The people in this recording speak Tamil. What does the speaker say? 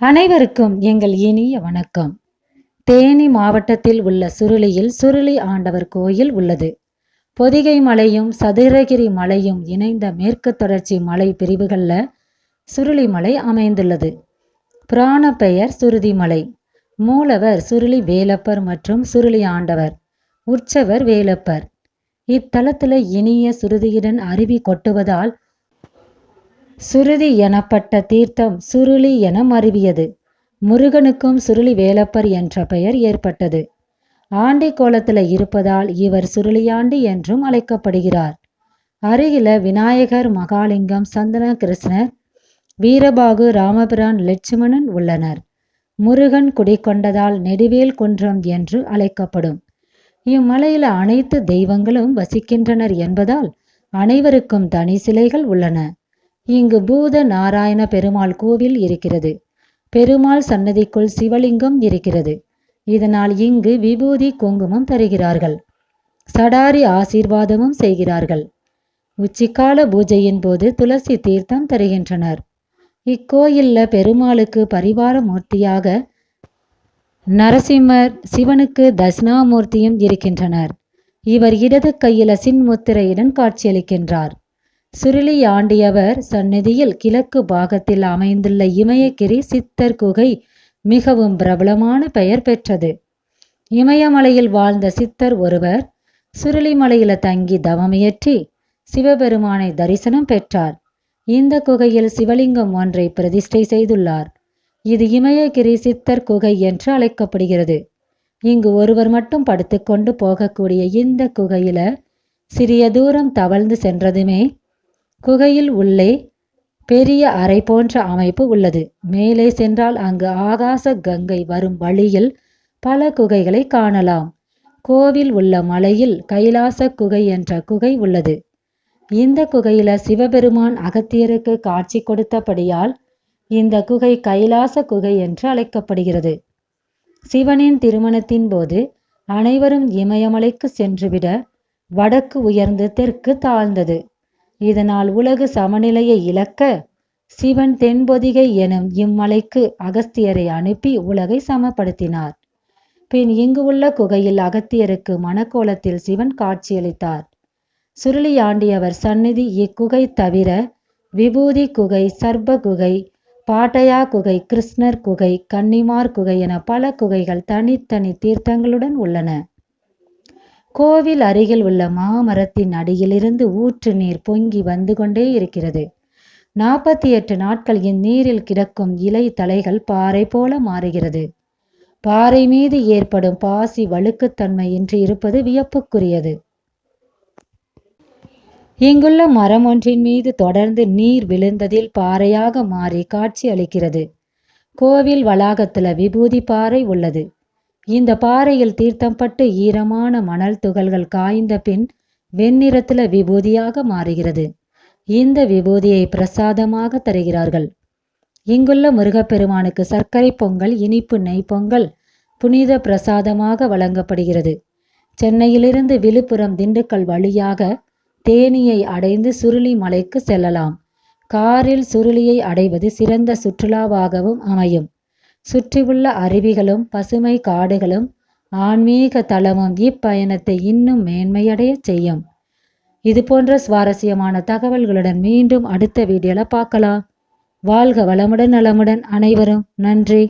அனைவருக்கும் எங்கள் இனிய வணக்கம். தேனி மாவட்டத்தில் உள்ள சுருளியில் சுருளி ஆண்டவர் கோயில் உள்ளது. பொதிகை மலையும் சதுரகிரி மலையும் இணைந்த மேற்கு தொடர்ச்சி மலை பிரிவுகளில் சுருளி மலை அமைந்துள்ளது. புராண பெயர் சுருதிமலை மூலவர் சுருளி வேலப்பர் மற்றும் சுருளி ஆண்டவர் உற்சவர் வேலப்பர். இத்தலத்தில் இனிய சுருதியுடன் அருவி கொட்டுவதால் சுருதி எனப்பட்ட தீர்த்தம் சுருளி என மருவியது. முருகனுக்கும் சுருளி வேலப்பர் என்ற பெயர் ஏற்பட்டது. ஆண்டி கோலத்தில் இருப்பதால் இவர் சுருளியாண்டி என்றும் அழைக்கப்படுகிறார். அருகில விநாயகர் மகாலிங்கம் சந்தன கிருஷ்ணர் வீரபாகு ராமபிரான் லட்சுமணன் உள்ளனர். முருகன் குடிக்கொண்டதால் நெடுவேல் குன்றம் என்று அழைக்கப்படும். இம்மலையில அனைத்து தெய்வங்களும் வசிக்கின்றனர் என்பதால் அனைவருக்கும் தனி சிலைகள் உள்ளன. இங்கு பூத நாராயண பெருமாள் கோவில் இருக்கிறது. பெருமாள் சன்னதிக்குள் சிவலிங்கம் இருக்கிறது. இதனால் இங்கு விபூதி குங்குமம் தருகிறார்கள். சடாரி ஆசீர்வாதமும் செய்கிறார்கள். உச்சிக்கால பூஜையின் போது துளசி தீர்த்தம் தருகின்றனர். இக்கோயில்ல பெருமாளுக்கு பரிவார மூர்த்தியாக நரசிம்மர் சிவனுக்கு தட்சிணாமூர்த்தியும் இருக்கின்றனர். இவர் இடது கையில சின்முத்திரையுடன் காட்சியளிக்கின்றார். சுருளியாண்டியவர் சந்நிதியில் கிழக்கு பாகத்தில் அமைந்துள்ள இமயகிரி சித்தர் குகை மிகவும் பிரபலமான பெயர் பெற்றது. இமயமலையில் வாழ்ந்த சித்தர் ஒருவர் சுருளிமலையில தங்கி தவமியற்றி சிவபெருமானை தரிசனம் பெற்றார். இந்த குகையில் சிவலிங்கம் ஒன்றை பிரதிஷ்டை செய்துள்ளார். இது இமயகிரி சித்தர் குகை என்று அழைக்கப்படுகிறது. இங்கு ஒருவர் மட்டும் படுத்துக்கொண்டு போகக்கூடிய இந்த குகையில சிறிய தூரம் தவழ்ந்து சென்றதுமே குகையில் உள்ளே பெரிய அறை போன்ற அமைப்பு உள்ளது. மேலே சென்றால் அங்கு ஆகாச கங்கை வரும் வழியில் பல குகைகளை காணலாம். கோவில் உள்ள மலையில் கைலாச குகை என்ற குகை உள்ளது. இந்த குகையில சிவபெருமான் அகத்தியருக்கு காட்சி கொடுத்தபடியால் இந்த குகை கைலாச குகை என்று அழைக்கப்படுகிறது. சிவனின் திருமணத்தின் போது அனைவரும் இமயமலைக்கு சென்றுவிட வடக்கு உயர்ந்து தெற்கு தாழ்ந்தது. இதனால் உலகு சமநிலையை இழக்க சிவன் தென்பொதிகை எனும் இம்மலைக்கு அகஸ்தியரை அனுப்பி உலகை சமப்படுத்தினார். பின் இங்கு உள்ள குகையில் அகத்தியருக்கு மணக்கோலத்தில் சிவன் காட்சியளித்தார். சுருளியாண்டியவர் சந்நிதி இக்குகை தவிர விபூதி குகை சர்ப குகை பாட்டையா குகை கிருஷ்ணர் குகை கன்னிமார் குகை என பல குகைகள் தனித்தனி தீர்த்தங்களுடன் உள்ளன. கோவில் அருகில் உள்ள மாமரத்தின் அடியிலிருந்து ஊற்று நீர் பொங்கி வந்து கொண்டே இருக்கிறது. நாற்பத்தி எட்டு நாட்கள் இந்நீரில் கிடக்கும் இலை தலைகள் பாறை போல மாறுகிறது. பாறை மீது ஏற்படும் பாசி வழுக்குத்தன்மை இன்றி இருப்பது வியப்புக்குரியது. இங்குள்ள மரம் ஒன்றின் மீது தொடர்ந்து நீர் விழுந்ததில் பாறையாக மாறி காட்சி அளிக்கிறது. கோவில் வளாகத்துல விபூதி பாறை உள்ளது. இந்த பாறையில் தீர்த்தம் பட்டு ஈரமான மணல் துகள்கள் காய்ந்த பின் வெண்ணிறத்துல விபூதியாக மாறுகிறது. இந்த விபூதியை பிரசாதமாக தருகிறார்கள். இங்குள்ள முருகப்பெருமானுக்கு சர்க்கரை பொங்கல் இனிப்பு நெய் பொங்கல் புனித பிரசாதமாக வழங்கப்படுகிறது. சென்னையிலிருந்து விழுப்புரம் திண்டுக்கல் வழியாக தேனியை அடைந்து சுருளி மலைக்கு செல்லலாம். காரில் சுருளியை அடைவது சிறந்த சுற்றுலாவாகவும் அமையும். சுற்றியுள்ள அருவிகளும் பசுமை காடுகளும் ஆன்மீக தளமும் இப்பயணத்தை இன்னும் மேன்மையடைய செய்யும். இது போன்ற சுவாரஸ்யமான தகவல்களுடன் மீண்டும் அடுத்த வீடியோல பார்க்கலாம். வாழ்க வளமுடன் நலமுடன் அனைவரும். நன்றி.